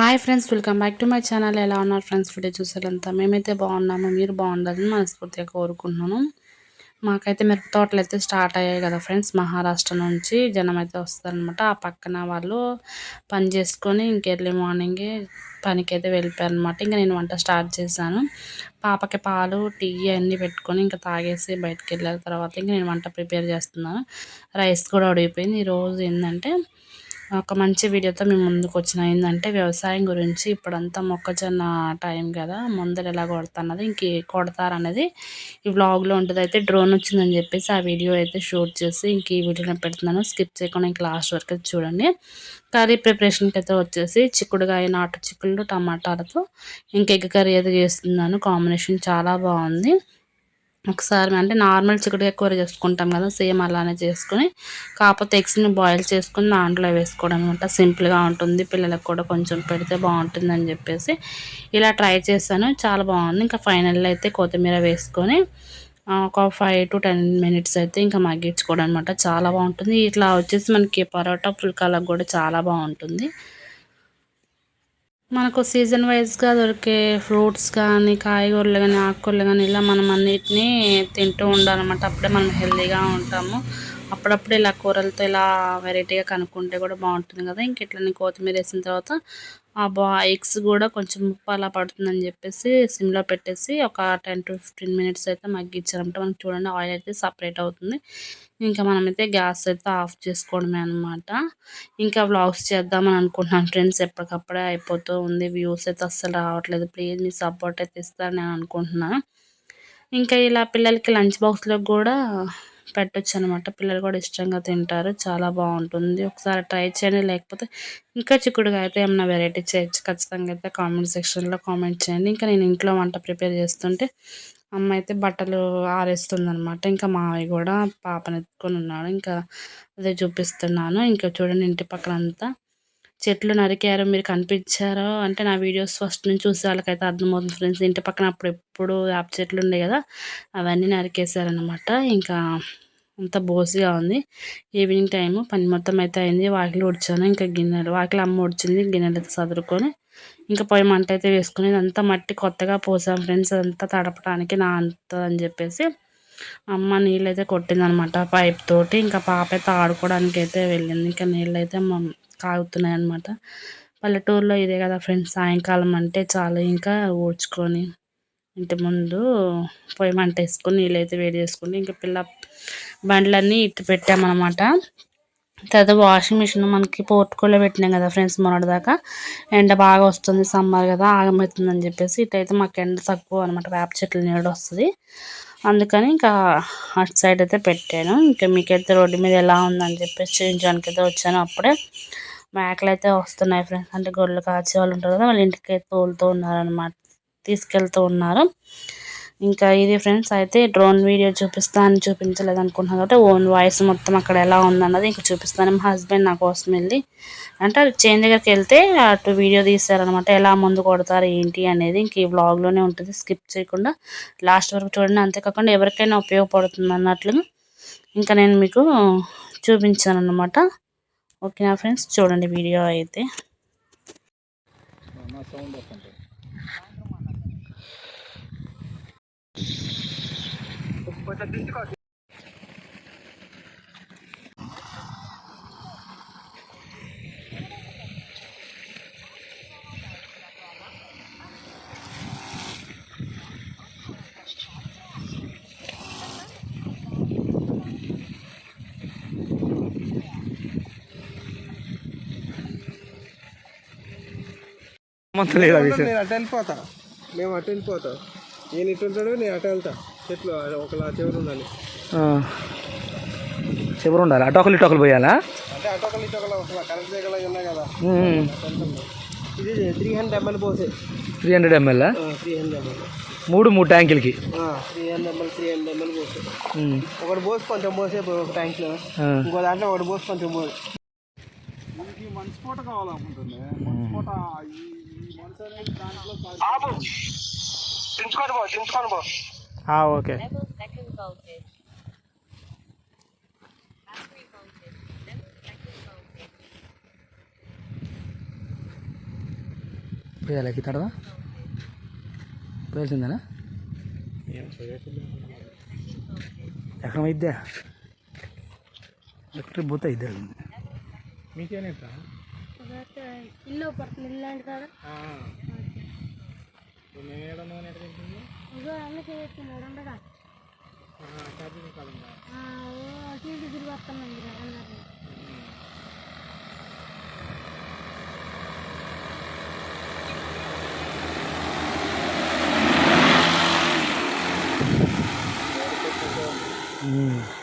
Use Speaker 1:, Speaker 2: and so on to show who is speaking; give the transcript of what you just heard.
Speaker 1: Hi friends welcome back to my channel ఎలా ఉన్నారు friends video చూసారంతా మేమైతే బాగున్నాము. మీరు బాగుండాలని మనస్ఫూర్తిగా కోరుకుంటున్నాను. మాకైతే మిరప తోటలు అయితే స్టార్ట్ అయ్యాయి కదా ఫ్రెండ్స్ మహారాష్ట్ర నుంచి జనం అయితే వస్తారనమాట ఆ పక్కన వాళ్ళు పని చేసుకొని ఇంక ఎర్లీ మార్నింగే పనికి అయితే వెళ్ళిపోయారనమాట ఇంకా నేను వంట స్టార్ట్ చేశాను. పాపకి పాలు టీ అన్నీ పెట్టుకొని ఇంకా తాగేసి బయటకు వెళ్ళిన తర్వాత ఇంకా నేను వంట ప్రిపేర్ చేస్తున్నాను. రైస్ కూడా ఉడిగిపోయింది ఈరోజు ఏంటంటే ఒక మంచి వీడియోతో మేము ముందుకు వచ్చిన. ఏంటంటే వ్యవసాయం గురించి ఇప్పుడంతా మొక్కజొన్న టైం కదా ముందర ఎలా కొడుతున్నది ఇంక కొడతారనేది ఈ వ్లాగ్లో ఉంటుంది. అయితే డ్రోన్ వచ్చిందని చెప్పేసి ఆ వీడియో అయితే షూట్ చేసి ఇంక ఈ వీడియోని పెడుతున్నాను. స్కిప్ చేయకుండా ఇంక లాస్ట్ వరకు చూడండి. కర్రీ ప్రిపరేషన్కి అయితే వచ్చేసి చిక్కుడుగాయ నాటు చిక్కుళ్ళు టమాటాలతో ఇంక ఎగ్ కర్రీ అయితే చేస్తున్నాను. కాంబినేషన్ చాలా బాగుంది. ఒకసారి అంటే నార్మల్ చిక్కుడుకాయ కూర చేసుకుంటాం కదా సేమ్ అలానే చేసుకొని కాకపోతే ఎగ్స్ని బాయిల్ చేసుకుని దాంట్లో వేసుకోవడం అనమాట సింపుల్గా ఉంటుంది. పిల్లలకు కూడా కొంచెం పెడితే బాగుంటుంది అని చెప్పేసి ఇలా ట్రై చేశాను. చాలా బాగుంది. ఇంకా ఫైనల్లో అయితే కొత్తిమీర వేసుకొని ఒక ఫైవ్ టు టెన్ మినిట్స్ అయితే ఇంకా మగ్గించుకోవడం అనమాట చాలా బాగుంటుంది. ఇట్లా వచ్చేసి మనకి పరోటా పుల్కాలకు కూడా చాలా బాగుంటుంది. మనకు సీజన్ వైజ్గా దొరికే ఫ్రూట్స్ కానీ కాయగూరలు కానీ ఆకుకూరలు కానీ ఇలా మనం అన్నిటినీ తింటూ ఉండాలన్నమాట. అప్పుడే మనం హెల్తీగా ఉంటాము. అప్పుడప్పుడు ఇలా కూరలతో ఇలా వెరైటీగా కనుక్కుంటే కూడా బాగుంటుంది కదా. ఇంక ఇట్లా కొత్తిమీర వేసిన తర్వాత ఆ బా ఎగ్స్ కూడా కొంచెం ఉప్పు అలా పడుతుందని చెప్పేసి సిమ్లో పెట్టేసి ఒక టెన్ టు ఫిఫ్టీన్ మినిట్స్ అయితే మగ్గించారంటే మనకి చూడండి ఆయిల్ అయితే సపరేట్ అవుతుంది. ఇంకా మనమైతే గ్యాస్ అయితే ఆఫ్ చేసుకోవడమే అనమాట ఇంకా వ్లాగ్స్ చేద్దామని అనుకుంటున్నాను ఫ్రెండ్స్. ఎప్పటికప్పుడే అయిపోతూ ఉంది. వ్యూస్ అయితే అస్సలు రావట్లేదు. ప్లీజ్ మీ సపోర్ట్ అయితే ఇస్తారని నేను అనుకుంటున్నాను ఇంకా ఇలా పిల్లలకి లంచ్ బాక్స్లో కూడా పెట్టచ్చు అనమాట పిల్లలు కూడా ఇష్టంగా తింటారు. చాలా బాగుంటుంది. ఒకసారి ట్రై చేయండి. లేకపోతే ఇంకా చిక్కుడుగా అయితే ఏమైనా వెరైటీ చేయొచ్చు. ఖచ్చితంగా అయితే కామెంట్ సెక్షన్లో కామెంట్ చేయండి. ఇంకా నేను ఇంట్లో వంట ప్రిపేర్ చేస్తుంటే అమ్మ అయితే బట్టలు ఆరేస్తుంది అనమాట ఇంకా మావయ్య కూడా పాపను ఎత్తుకొని ఉన్నాడు. ఇంకా అదే చూపిస్తున్నాను. ఇంకా చూడండి ఇంటి పక్కన అంతా చెట్లు నరికారు మీరు కనిపించారో అంటే నా వీడియోస్ ఫస్ట్ నుంచి చూసే వాళ్ళకైతే అర్థమవుతుంది ఫ్రెండ్స్. ఇంటి పక్కన అప్పుడు ఎప్పుడు వేప చెట్లు ఉండే కదా అవన్నీ నరికేశారనమాట ఇంకా అంత బోసిగా ఉంది. ఈవినింగ్ టైం పని మొత్తం అయితే అయింది. వాకిలు ఉడిచాను ఇంకా గిన్నెలు వాకిలు అమ్మ ఉడిచింది గిన్నెలు అయితే సదురుకొని ఇంకా పొయ్యి మంట అయితే వేసుకుని ఇదంతా మట్టి కొత్తగా పోసాం ఫ్రెండ్స్. అదంతా తడపడానికి నా అంత అని చెప్పేసి అమ్మ నీళ్ళైతే కొట్టిందనమాట పైప్ తోటి. ఇంకా పాప అయితే ఆడుకోవడానికి అయితే వెళ్ళింది. ఇంకా నీళ్ళు అయితే కాగుతున్నాయి అనమాట పల్లెటూరులో ఇదే కదా ఫ్రెండ్స్ సాయంకాలం అంటే చాలు. ఇంకా ఊడ్చుకొని ఇంటి ముందు పొయ్యి మంట వేసుకొని నీళ్ళు అయితే వేడి చేసుకుని ఇంకా పిల్ల బండ్లన్నీ ఇట్టు పెట్టామన్నమాట తర్వాత వాషింగ్ మిషన్ మనకి పోర్టుకోలో పెట్టినాం కదా ఫ్రెండ్స్ మొన్నటిదాకా ఎండ బాగా వస్తుంది సమ్మర్ కదా ఆగమవుతుందని చెప్పేసి ఇటైతే మాకు ఎండ తక్కువ అనమాట. వేప చెట్లు నీడ వస్తుంది. అందుకని ఇంకా అటు సైడ్ అయితే పెట్టాను. ఇంకా మీకైతే రోడ్డు మీద ఎలా ఉందని చెప్పేసి చూపించడానికి అయితే వచ్చాను అప్పుడే. మేకలు అయితే వస్తున్నాయి ఫ్రెండ్స్. అంటే గొర్రెలు కాచే వాళ్ళు ఉంటారు కదా వాళ్ళ ఇంటికి తోలుతూ ఉన్నారనమాట తీసుకెళ్తూ ఉన్నారు. ఇంకా ఇది ఫ్రెండ్స్ అయితే డ్రోన్ వీడియో చూపిస్తాను అని చూపించలేదు అనుకుంటున్నాను కాబట్టి ఓన్ వాయిస్ మొత్తం అక్కడ ఎలా ఉందన్నది ఇంకా చూపిస్తాను. మా హస్బెండ్ నా కోసం వెళ్ళి అంటే అది చేంజ్ దగ్గరికి వెళ్తే అటు వీడియో తీస్తారనమాట ఎలా ముందు కొడతారు ఏంటి అనేది ఇంక ఈ వ్లాగ్లోనే ఉంటుంది. స్కిప్ చేయకుండా లాస్ట్ వరకు చూడండి. అంతేకాకుండా ఎవరికైనా ఉపయోగపడుతుంది అన్నట్లుగా ఇంకా నేను మీకు చూపించాను అనమాట ఓకేనా ఫ్రెండ్స్? చూడండి వీడియో అయితే.
Speaker 2: మంతలేదు అది
Speaker 3: నేను అటు వెళ్ళిపోతా. మేము అటు వెళ్ళిపోతాం. నేను ఇటు ఉంటాడు నేను అటు వెళ్తా. చెట్లు ఒకలా చెవులు ఉండాలి.
Speaker 2: చివరి ఉండాలి. అటోకలు ఇటోకలు పోయాలా?
Speaker 3: అంటే అటొకలు ఇటొకలు ఒకలా కరెంట్ దగ్గర ఉన్నాయి కదా. ఇది త్రీ హండ్రెడ్ ఎంఎల్ పోసే.
Speaker 2: Three hundred ML
Speaker 3: three hundred ML
Speaker 2: మూడు మూడు ట్యాంకులకి.
Speaker 3: Three hundred ML three hundred ML పోసే. ఒకటి పోసి కొంచెం పోసే ఒక ట్యాంక్లో. ఇంకో దాంట్లో ఒకటి పోసి కొంచెం పోసి. మనకి మనస్ఫోట కావాలనుకుంటుంది. మనస్ఫోట ఈ మనసు అనేది దాంట్లో దించుకొని పో దించుకొని పో.
Speaker 2: ఓకే. పోయాలి ఎక్కుతాడదా పోయాల్సిందేనా? ఎక్కడ అయిద్దా? ఎక్కడ పోతే ఇద్దరు
Speaker 4: మీకేనేట
Speaker 5: ఇల్లు పడుతుంది ఇల్లు అంటే కదా
Speaker 4: నేను ఏడ నూనె ఎక్కడ తింటుంది
Speaker 5: ఇగో అన్నీ చేస్తున్నాడు ఉండగా
Speaker 4: ఛార్జింగ్ కాదుందా
Speaker 5: అటు ఇటు తిరిగి వస్తున్నాం అన్నారు. ఏముంది